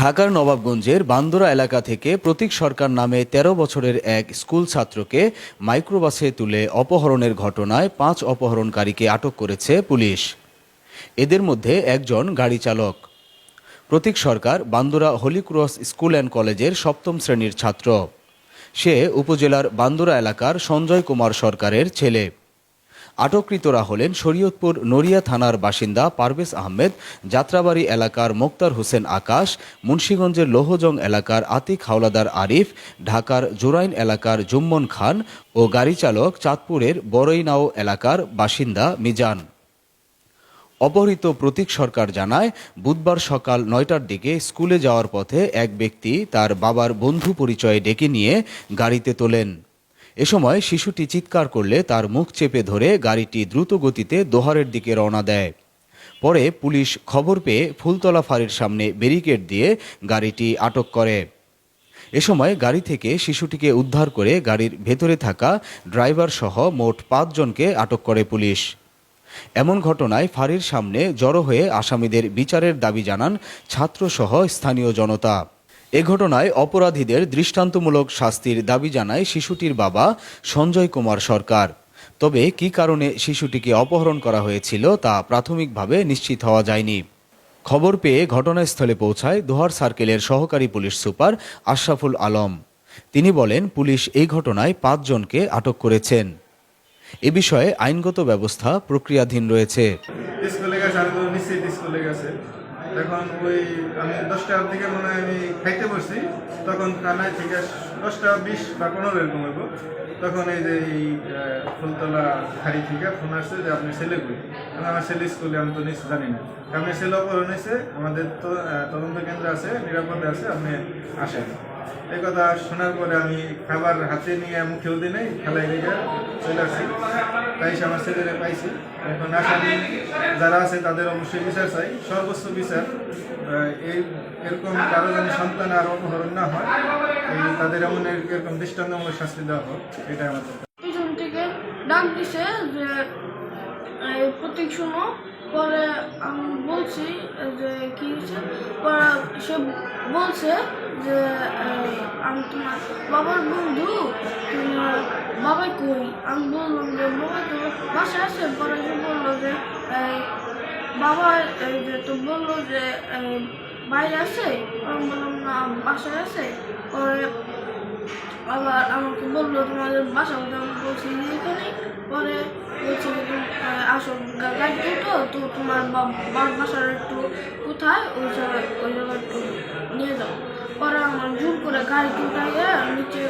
ঢাকার নবাবগঞ্জের বান্দরা এলাকা থেকে প্রতীক সরকার নামে ১৩ বছরের এক স্কুল ছাত্রকে মাইক্রোবাসে তুলে অপহরণের ঘটনায় পাঁচ অপহরণকারীকে আটক করেছে পুলিশ। এদের মধ্যে একজন গাড়ি চালক। Pratik Sarkar Bandura Holy Cross school and কলেজের সপ্তম শ্রেণির ছাত্র। সে উপজেলার বান্দুরা এলাকার সঞ্জয় কুমার সরকারের ছেলে। আটককৃতরা হলেন শরীয়তপুর নড়িয়া থানার বাসিন্দা পারভেজ আহমেদ, যাত্রাবাড়ি এলাকার মোক্তার হোসেন আকাশ, মুন্সীগঞ্জের লোহজং এলাকার আতিক হাওলাদার আরিফ, ঢাকার জোরাইন এলাকার জুম্মন খান ও গাড়ি চালক চাঁদপুরের বরৈনাও এলাকার বাসিন্দা মিজান। অপহৃত প্রতীক সরকার জানায়, বুধবার সকাল নয়টার দিকে স্কুলে যাওয়ার পথে এক ব্যক্তি তার বাবার বন্ধু পরিচয়ে ডেকে নিয়ে গাড়িতে তোলেন। এ সময় শিশুটি চিৎকার করলে তার মুখ চেপে ধরে গাড়িটি দ্রুত গতিতে দোহারের দিকে রওনা দেয়। পরে পুলিশ খবর পেয়ে ফুলতলা ফাঁড়ির সামনে ব্যারিকেড দিয়ে গাড়িটি আটক করে। এ সময় গাড়ি থেকে শিশুটিকে উদ্ধার করে গাড়ির ভেতরে থাকা ড্রাইভার সহ মোট পাঁচজনকে আটক করে পুলিশ। এমন ঘটনায় ফাঁড়ির সামনে জড়ো হয়ে আসামিদের বিচারের দাবি জানান ছাত্রসহ স্থানীয় জনতা। এ ঘটনায় অপরাধীদের দৃষ্টান্তমূলক শাস্তির দাবি জানায় শিশুটির বাবা সঞ্জয় কুমার সরকার। তবে কী কারণে শিশুটিকে অপহরণ করা হয়েছিল তা প্রাথমিকভাবে নিশ্চিত হওয়া যায়নি। খবর পেয়ে ঘটনাস্থলে পৌঁছায় দোহার সার্কেলের সহকারী পুলিশ সুপার আশরাফুল আলম। তিনি বলেন, পুলিশ এই ঘটনায় পাঁচজনকে আটক করেছেন। এ বিষয়ে আইনগত ব্যবস্থা প্রক্রিয়াধীন রয়েছে। আমি তখন ওই আমি দশটার দিকে মনে হয় আমি খাইতে বসছি। তখন কানায় থেকে দশটা বিশ বা পনেরো এরকম হইব। তখন এই যে এই ফুলতলা খাড়ি থেকে ফোন আসছে যে আপনি ছেলে কই? কারণ আমার ছেলে স্কুলে আমি তো নিশ্চিত জানি না। আমার ছেলে অপহরণ হয়েছে, আমাদের তো তদন্ত কেন্দ্র আছে, নিরাপদে আছে, আপনি আসেন। এই কথা শোনার পরে আমি খাবার হাতে নিয়ে মুখেও দিই নাই খেলায় দিকে চলে আসছি। তাই সে আমার ছেলেরে পাইছি। এখন আসামি যারা আছে তাদের অবশ্যই বিচার চাই। সর্বোচ্চ বিচার এই এরকম কারও যেন সন্তান আর অপহরণ না হয়, এই তাদের এমন এর- এরকম দৃষ্টান্তমূলক শাস্তি দেওয়া হোক, এটাই থেকে ডাক দিছে যে প্রতীক শোনো। পরে আমি বলছি যে, কি হয়েছে? সে বলছে যে আমি তোমার বাবার বন্ধু, তোমার বাবাই কই আমি বললাম যে, বাবা, তো বাসায় আছে, পরে সে বলল যে বাবা যে তো বলল যে বাইরে আছে? আমি বললাম, না, বাসায় আছে। পরে আবার আমাকে বলল, তোমাদের বাসা কোথায় আমি বলছি যে এখানে। পরে বলছে যে আসো, গা- গাড়িতে তো। তো তোমার বাসার একটু কোথায়, ওই জায়গায় ওই জায়গায় একটু নিয়ে যাও। পরে আমার জোর করে গাড়িতে উঠাইয়ে নিচে